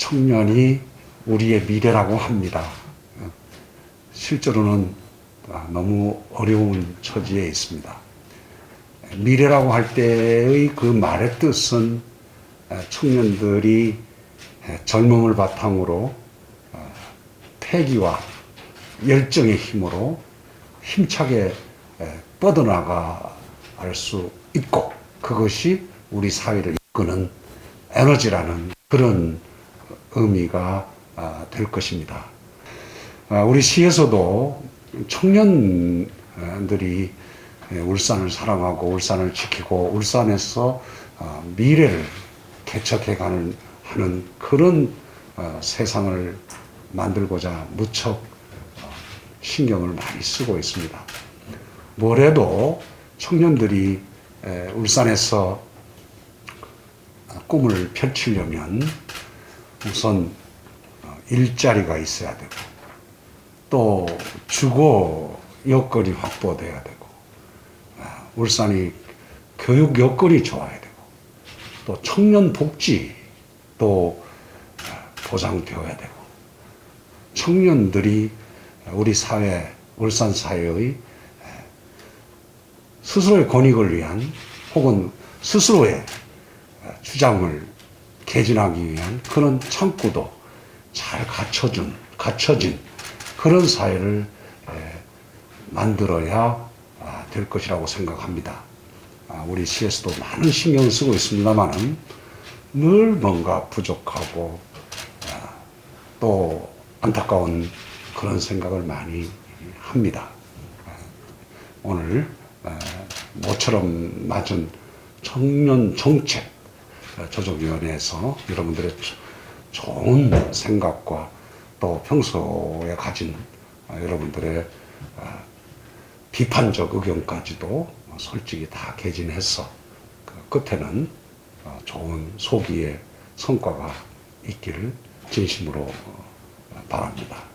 청년이 우리의 미래라고 합니다. 실제로는 아, 너무 어려운 처지에 있습니다. 미래라고 할 때의 그 말의 뜻은 아, 청년들이 젊음을 바탕으로 어, 패기와 열정의 힘으로 힘차게 에, 뻗어나갈 수 있고 그것이 우리 사회를 이끄는 에너지라는 그런 의미가 아, 될 것입니다. 아, 우리 시에서도 청년들이 울산을 사랑하고 울산을 지키고 울산에서 아, 미래를 개척해가는 하는 그런 어, 세상을 만들고자 무척 어, 신경을 많이 쓰고 있습니다. 뭐래도 청년들이 에, 울산에서 꿈을 펼치려면 우선 어, 일자리가 있어야 되고 또 주거 여건이 확보돼야 되고 아, 울산이 교육 여건이 좋아야 되고 또 청년 복지도 아, 보장되어야 되고 청년들이 우리 사회 울산 사회의 스스로의 권익을 위한 혹은 스스로의 주장을 개진하기 위한 그런 창구도 잘 갖춰준, 갖춰진 그런 사회를 에, 만들어야 아, 될 것이라고 생각합니다. 아, 우리 시에서도 많은 신경을 쓰고 있습니다만은 늘 뭔가 부족하고 아, 또 안타까운 그런 생각을 많이 합니다. 아, 오늘 아, 모처럼 맞은 청년 정책 아, 조정위원회에서 여러분들의 조- 좋은 생각과 또 평소에 가진 아, 여러분들의 아, 비판적 의견까지도 솔직히 다 개진해서 그 끝에는 어, 좋은 소기의 성과가 있기를 진심으로 어, 바랍니다.